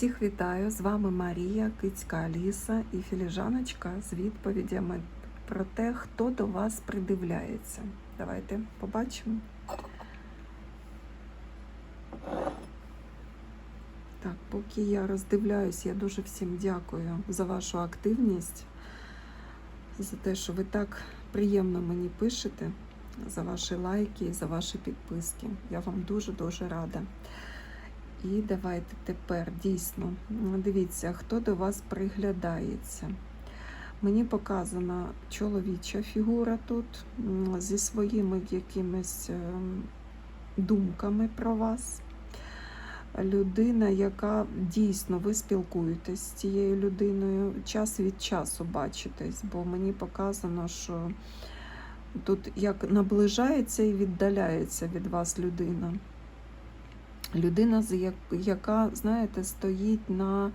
Всіх вітаю! З вами Марія, Кицька Аліса і філіжаночка з відповідями про те, хто до вас придивляється. Давайте побачимо. Так, поки я роздивляюсь, я дуже всім дякую за вашу активність, за те, що ви так приємно мені пишете, за ваші лайки і за ваші підписки. Я вам дуже-дуже рада. І давайте тепер дійсно дивіться, хто до вас приглядається. Мені показана чоловіча фігура тут зі своїми якимись ем, думками про вас. Людина, яка дійсно ви спілкуєтесь з цією людиною, час від часу бачитесь, бо мені показано, що тут як наближається і віддаляється від вас людина. Людина, яка, знаєте, стоїть на,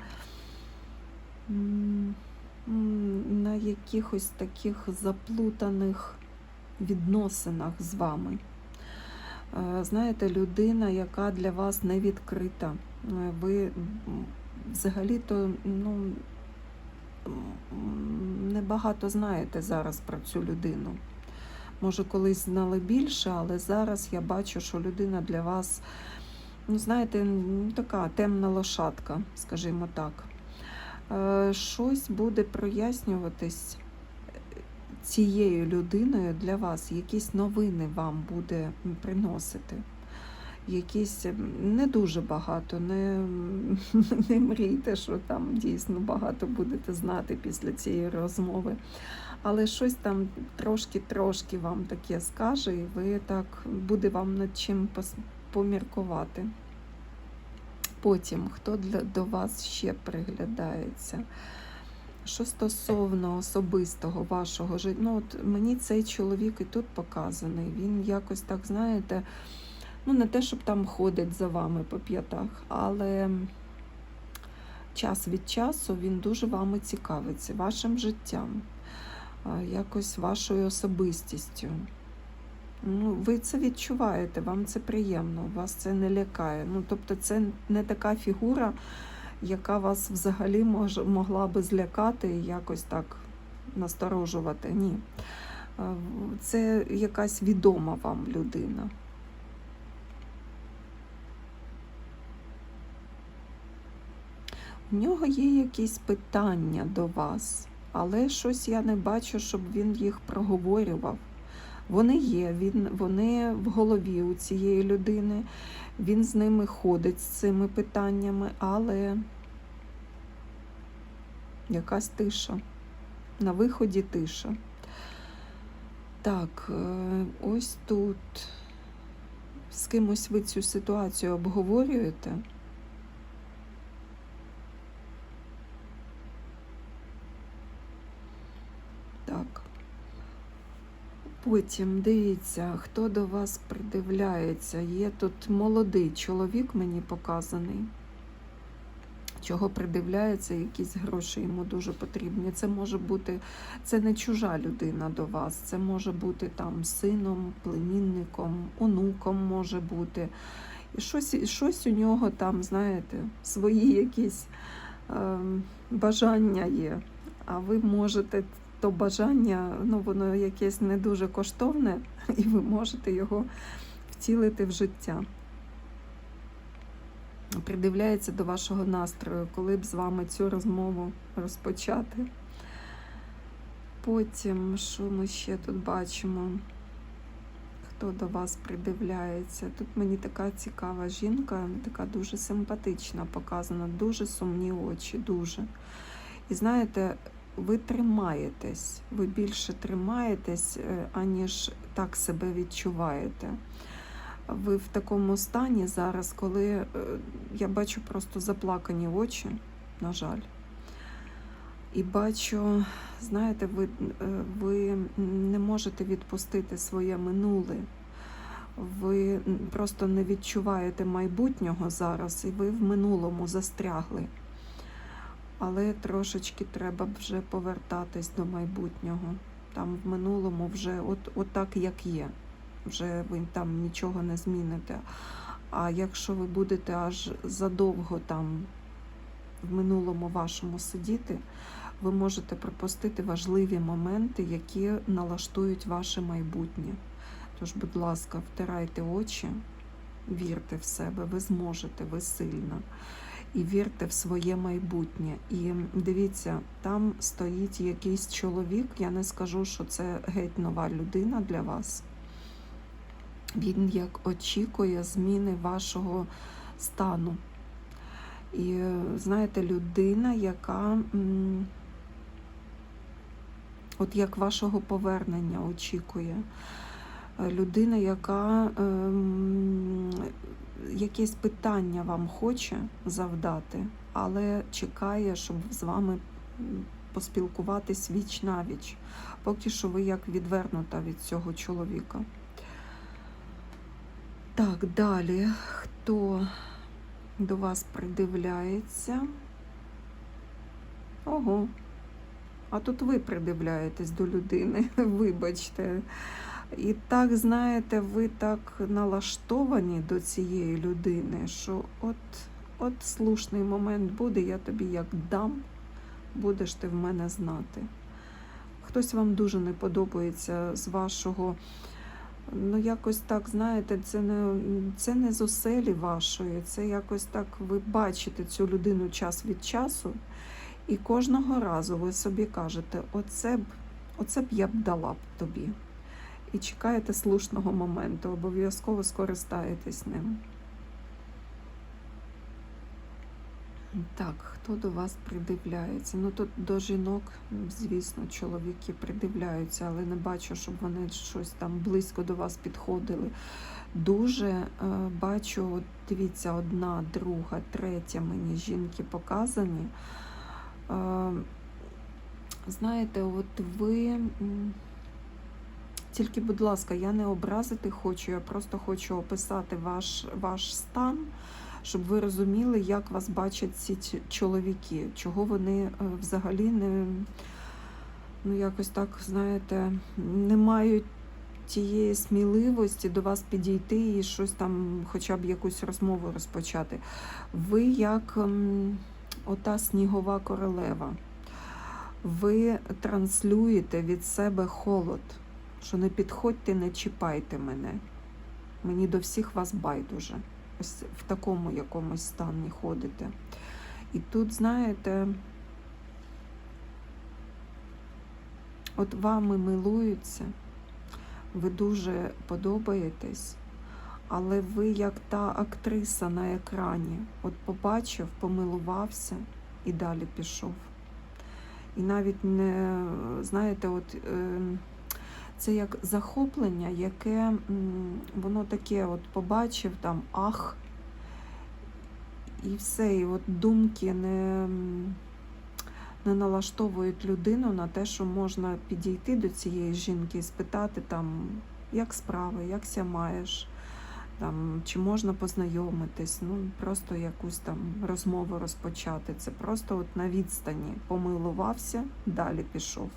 на якихось таких заплутаних відносинах з вами. Е, Знаєте, людина, яка для вас не відкрита. Е, Ви взагалі-то ну, небагато знаєте зараз про цю людину. Може, колись знали більше, але зараз я бачу, що людина для вас ну, знаєте, ну, така темна лошадка, скажімо так. Е, Щось буде прояснюватись е, цією людиною для вас, якісь новини вам буде приносити. Якісь не дуже багато, не, не мрійте, що там дійсно багато будете знати після цієї розмови. Але щось там трошки-трошки вам таке скаже, і ви так буде вам над чим поміркувати. Потім, хто для, до вас ще приглядається? Що стосовно особистого вашого життя, ну от мені цей чоловік і тут показаний. Він якось так, знаєте, ну не те, щоб там ходить за вами по п'ятах, але час від часу він дуже вами цікавиться, вашим життям, якось вашою особистістю. Ну, ви це відчуваєте, вам це приємно, вас це не лякає. Ну, тобто, це не така фігура, яка вас взагалі мож, могла би злякати і якось так насторожувати. Ні. Е, Це якась відома вам людина. У нього є якісь питання до вас, але щось я не бачу, щоб він їх проговорював. Вони є, він, вони в голові у цієї людини, він з ними ходить з цими питаннями, але якась тиша. На виході тиша. Так, е, ось тут з кимось ви цю ситуацію обговорюєте. Так. Потім дивіться, хто до вас придивляється. Є тут молодий чоловік, мені показаний. Чого придивляється, якісь гроші йому дуже потрібні. Це може бути, це не чужа людина до вас, це може бути там сином, племінником, онуком може бути. І щось, щось у нього там, знаєте, свої якісь е, бажання є. А ви можете то бажання, ну воно якесь не дуже коштовне, і ви можете його втілити в життя. Придивляється до вашого настрою, коли б з вами цю розмову розпочати. Потім, що ми ще тут бачимо? Хто до вас придивляється? Тут мені така цікава жінка, така дуже симпатична, показана, дуже сумні очі, дуже. І знаєте, ви тримаєтесь, ви більше тримаєтесь, е, аніж так себе відчуваєте. Ви в такому стані зараз, коли е, я бачу просто заплакані очі, на жаль. І бачу, знаєте, ви, е, ви не можете відпустити своє минуле. Ви просто не відчуваєте майбутнього зараз, і ви в минулому застрягли але трошечки треба вже повертатись до майбутнього. Там в минулому вже от, от так, як є. Вже ви там нічого не зміните. А якщо ви будете аж задовго там в минулому вашому сидіти, ви можете пропустити важливі моменти, які налаштують ваше майбутнє. Тож, будь ласка, втирайте очі, вірте в себе, ви зможете, ви сильна. І вірте в своє майбутнє. І дивіться, там стоїть якийсь чоловік. Я не скажу, що це геть нова людина для вас. Він як очікує зміни вашого стану. І знаєте, людина, яка от як вашого повернення очікує. Людина, яка ем, якесь питання вам хоче завдати, але чекає, щоб з вами поспілкуватись віч навіч. Поки що ви як відвернута від цього чоловіка. Так, далі. Хто до вас придивляється? Ого. А тут ви придивляєтесь до людини, вибачте. І так, знаєте, ви так налаштовані до цієї людини, що от, от слушний момент буде, я тобі як дам, будеш ти в мене знати. Хтось вам дуже не подобається з вашого. Ну, якось так, знаєте, це не, це не з оселі вашої, це якось так ви бачите цю людину час від часу, і кожного разу ви собі кажете, оце б, оце б я б дала б тобі. І чекаєте слушного моменту, обов'язково скористаєтесь ним. Так, хто до вас придивляється? Ну тут до жінок, звісно, чоловіки придивляються, але не бачу, щоб вони щось там близько до вас підходили. Дуже е, бачу, дивіться, одна, друга, третя мені жінки показані. Е, знаєте, от ви. Тільки, будь ласка, я не образити хочу, я просто хочу описати ваш, ваш стан, щоб ви розуміли, як вас бачать ці чоловіки, чого вони е, взагалі не, ну якось так, знаєте, не мають тієї сміливості до вас підійти і щось там, хоча б якусь розмову розпочати. Ви як ем, ота снігова королева. Ви транслюєте від себе холод, що не підходьте, не чіпайте мене. Мені до всіх вас байдуже. Ось в такому якомусь стані ходите. І тут, знаєте, от вами милуються, ви дуже подобаєтесь, але ви як та актриса на екрані. От побачив, помилувався і далі пішов. І навіть не, знаєте, от. Е, це як захоплення, яке воно таке от побачив там ах, і все, і от думки не, не налаштовують людину на те, що можна підійти до цієї жінки і спитати там, як справи, як ся маєш, там, чи можна познайомитись, ну просто якусь там розмову розпочати. Це просто от на відстані помилувався, далі пішов.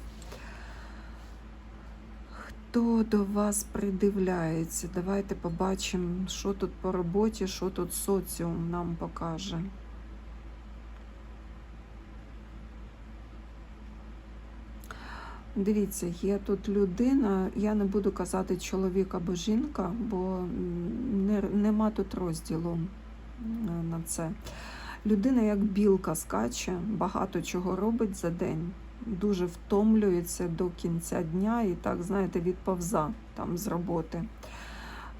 Хто до вас придивляється? Давайте побачимо, що тут по роботі, що тут соціум нам покаже. Дивіться, є тут людина, я не буду казати чоловік або жінка, бо не, нема тут розділу е, на це. Людина як білка скаче, багато чого робить за день дуже втомлюється до кінця дня і так, знаєте, відповза там з роботи.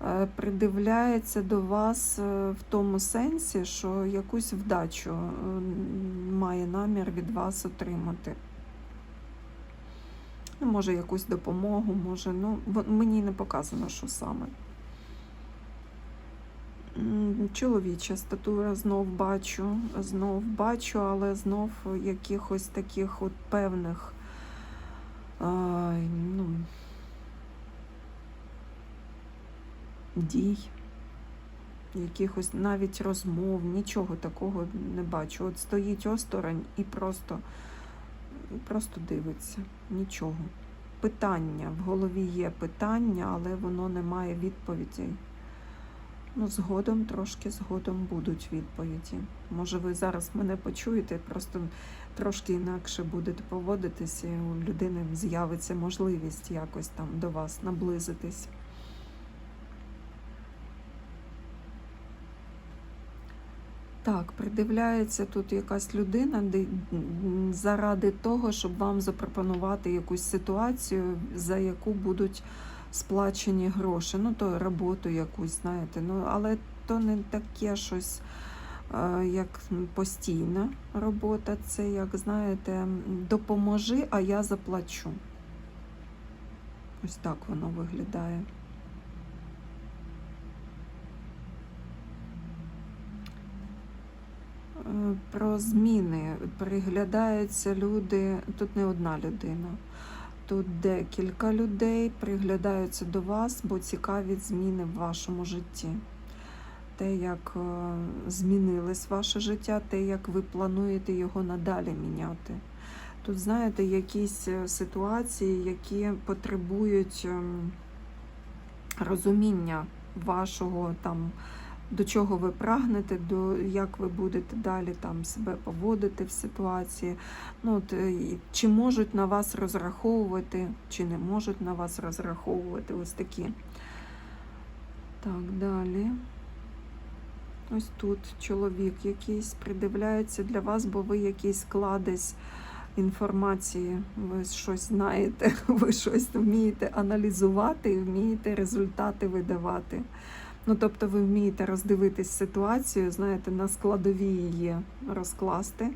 Е, Придивляється до вас е, в тому сенсі, що якусь вдачу е, має намір від вас отримати. Ну, може, якусь допомогу, може, ну, мені не показано, що саме. Чоловіча статура знов бачу, знов бачу, але знов якихось таких от певних ай, ну, дій, якихось навіть розмов, нічого такого не бачу. От стоїть осторонь і просто, просто дивиться, нічого. Питання, в голові є питання, але воно не має відповідей. Ну, згодом, трошки згодом будуть відповіді. Може, ви зараз мене почуєте, просто трошки інакше будете поводитись, і у людини з'явиться можливість якось там до вас наблизитись. Так, придивляється тут якась людина де- заради того, щоб вам запропонувати якусь ситуацію, за яку будуть сплачені гроші. Ну, то роботу якусь, знаєте. Ну, але то не таке щось, е, як постійна робота. Це, як знаєте, допоможи, а я заплачу. Ось так воно виглядає. Е, Про зміни приглядаються люди. Тут не одна людина, тут декілька людей приглядаються до вас, бо цікаві зміни в вашому житті. Те, як е, змінилось ваше життя, те, як ви плануєте його надалі міняти. Тут, знаєте, якісь е, ситуації, які потребують ем, розуміння вашого там до чого ви прагнете, до як ви будете далі там себе поводити в ситуації. Ну, от, е, чи можуть на вас розраховувати, чи не можуть на вас розраховувати. Ось такі. Так, далі. Ось тут чоловік якийсь придивляється для вас, бо ви якийсь кладезь інформації, ви щось знаєте, ви щось вмієте аналізувати і вмієте результати видавати. Ну, тобто ви вмієте роздивитись ситуацію, знаєте, на складові її розкласти,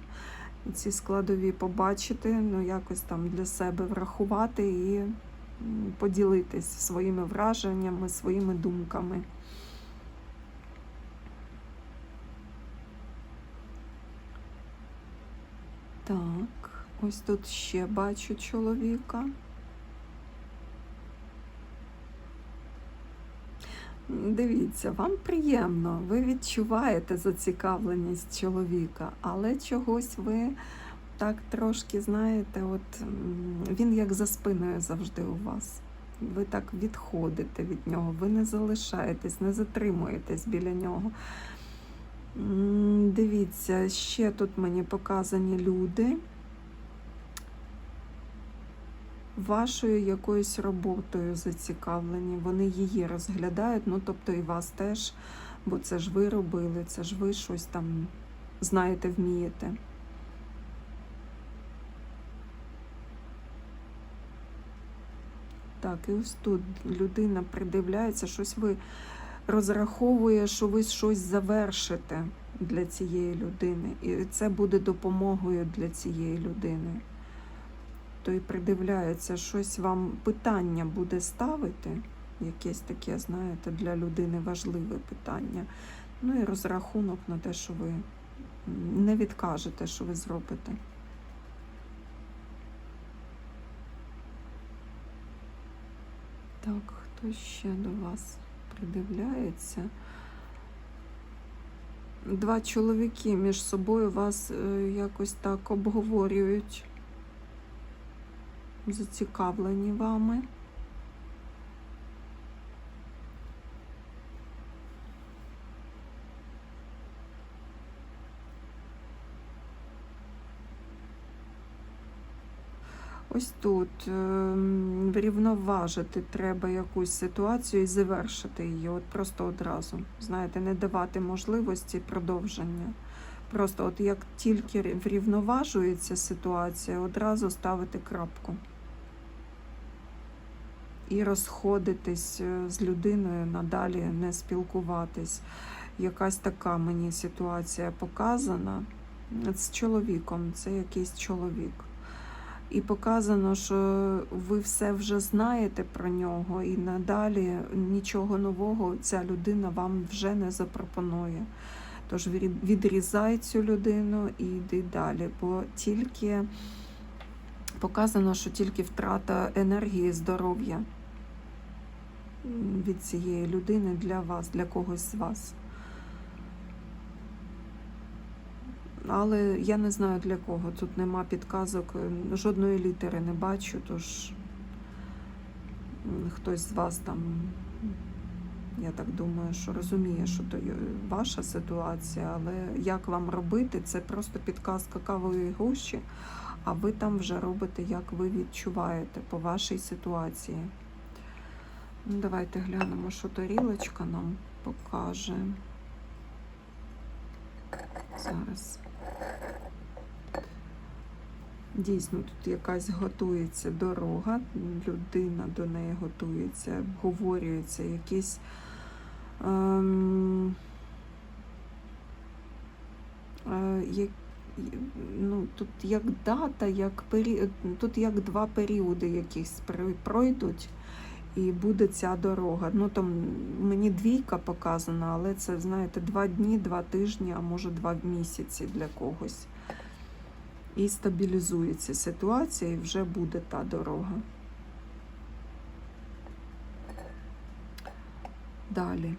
ці складові побачити, ну, якось там для себе врахувати і поділитись своїми враженнями, своїми думками. Так, ось тут ще бачу чоловіка. Дивіться, вам приємно, ви відчуваєте зацікавленість чоловіка, але чогось ви так трошки знаєте, от він як за спиною завжди у вас. Ви так відходите від нього, ви не залишаєтесь, не затримуєтесь біля нього. Дивіться, ще тут мені показані люди. Вашою якоюсь роботою зацікавлені. Вони її розглядають, ну тобто і вас теж, бо це ж ви робили, це ж ви щось там знаєте, вмієте. Так, і ось тут людина придивляється, щось ви розраховує, що ви щось завершите для цієї людини. І це буде допомогою для цієї людини то й придивляється, щось вам питання буде ставити, якесь таке, знаєте, для людини важливе питання. Ну і розрахунок на те, що ви не відкажете, що ви зробите. Так, хто ще до вас придивляється? Два чоловіки між собою вас е, якось так обговорюють зацікавлені вами. Ось тут ем, врівноважити треба якусь ситуацію і завершити її. От просто одразу. Знаєте, не давати можливості продовження. Просто от як тільки врівноважується ситуація, одразу ставити крапку. І розходитись е, з людиною надалі, не спілкуватись. Якась така мені ситуація показана з чоловіком, це якийсь чоловік. І показано, що ви все вже знаєте про нього, і надалі нічого нового ця людина вам вже не запропонує. Тож відрізай цю людину і йди далі. Бо тільки показано, що тільки втрата енергії, здоров'я від цієї людини для вас, для когось з вас. Але я не знаю для кого. Тут нема підказок, жодної літери не бачу, тож хтось з вас там Я так думаю, що розуміє, що то ваша ситуація, але як вам робити, це просто підказка кавової гущі, а ви там вже робите, як ви відчуваєте по вашій ситуації. Ну, давайте глянемо, що тарілочка нам покаже. Зараз. Дійсно, тут якась готується дорога, людина до неї готується, обговорюється якісь. Ем, е, ну, тут як дата, як період, тут як два періоди якісь пройдуть, і буде ця дорога. Ну там мені двійка показана, але це, знаєте, два дні, два тижні, а може два місяці для когось. І стабілізується ситуація, і вже буде та дорога. Далі.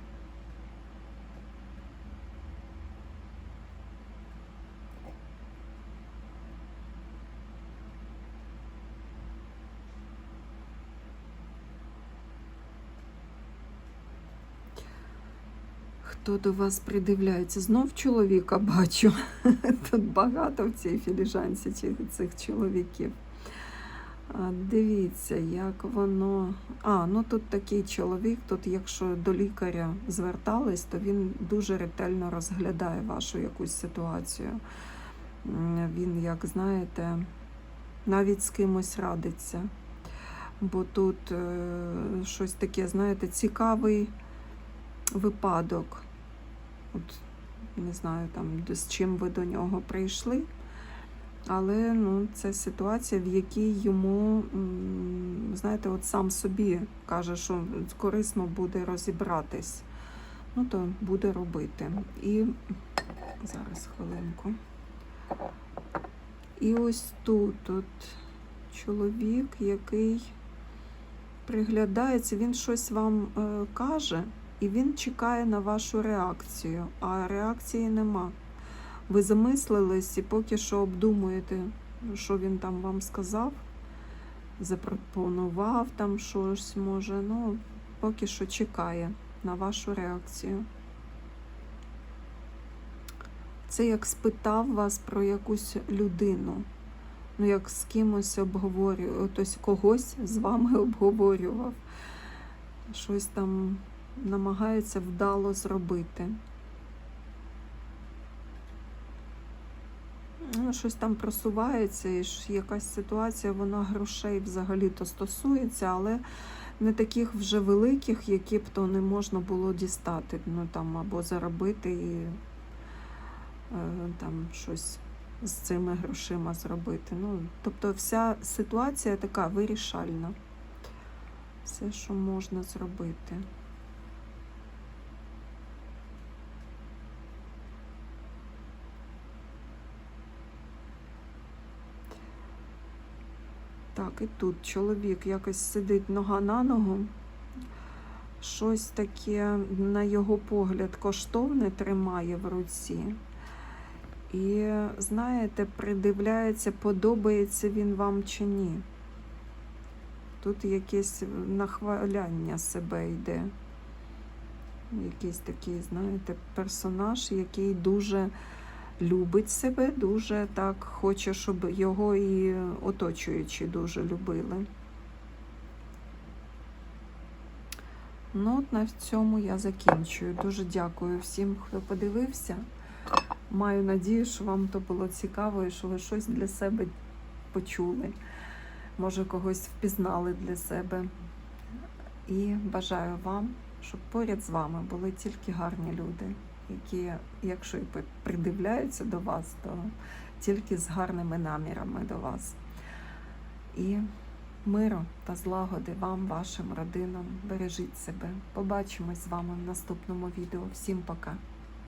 Хто до вас придивляється? Знов чоловіка бачу. Тут багато в цій філіжанці цих чоловіків. Дивіться, як воно. А, ну тут такий чоловік, тут, якщо до лікаря звертались, то він дуже ретельно розглядає вашу якусь ситуацію. Він, як знаєте, навіть з кимось радиться. Бо тут е, щось таке, знаєте, цікавий випадок. От, не знаю, там, з чим ви до нього прийшли. Але ну, це ситуація, в якій йому, знаєте, от сам собі каже, що корисно буде розібратись. Ну, то буде робити. І зараз хвилинку. І ось тут от чоловік, який приглядається, він щось вам е, каже, і він чекає на вашу реакцію, а реакції нема. Ви замислились і поки що обдумуєте, що він там вам сказав, запропонував там щось, може, ну, поки що чекає на вашу реакцію. Це як спитав вас про якусь людину, ну як з кимось обговорював, тобто когось з вами обговорював, щось там намагається вдало зробити. Ну, щось там просувається, і якась ситуація, вона грошей взагалі-то стосується, але не таких вже великих, які б то не можна було дістати, ну там або заробити і е, там щось з цими грошима зробити. Ну, тобто вся ситуація така вирішальна. Все, що можна зробити. Так, і тут чоловік якось сидить нога на ногу. Щось таке, на його погляд, коштовне тримає в руці. І, знаєте, придивляється, подобається він вам чи ні. Тут якесь нахваляння себе йде. Якийсь такий, знаєте, персонаж, який дуже любить себе, дуже так хоче, щоб його і оточуючі дуже любили. Ну, от на цьому я закінчую. Дуже дякую всім, хто подивився. Маю надію, що вам то було цікаво і що ви щось для себе почули. Може, когось впізнали для себе. І бажаю вам, щоб поряд з вами були тільки гарні люди, які, якщо і придивляються до вас, то тільки з гарними намірами до вас. І миру та злагоди вам, вашим родинам. Бережіть себе. Побачимось з вами в наступному відео. Всім пока!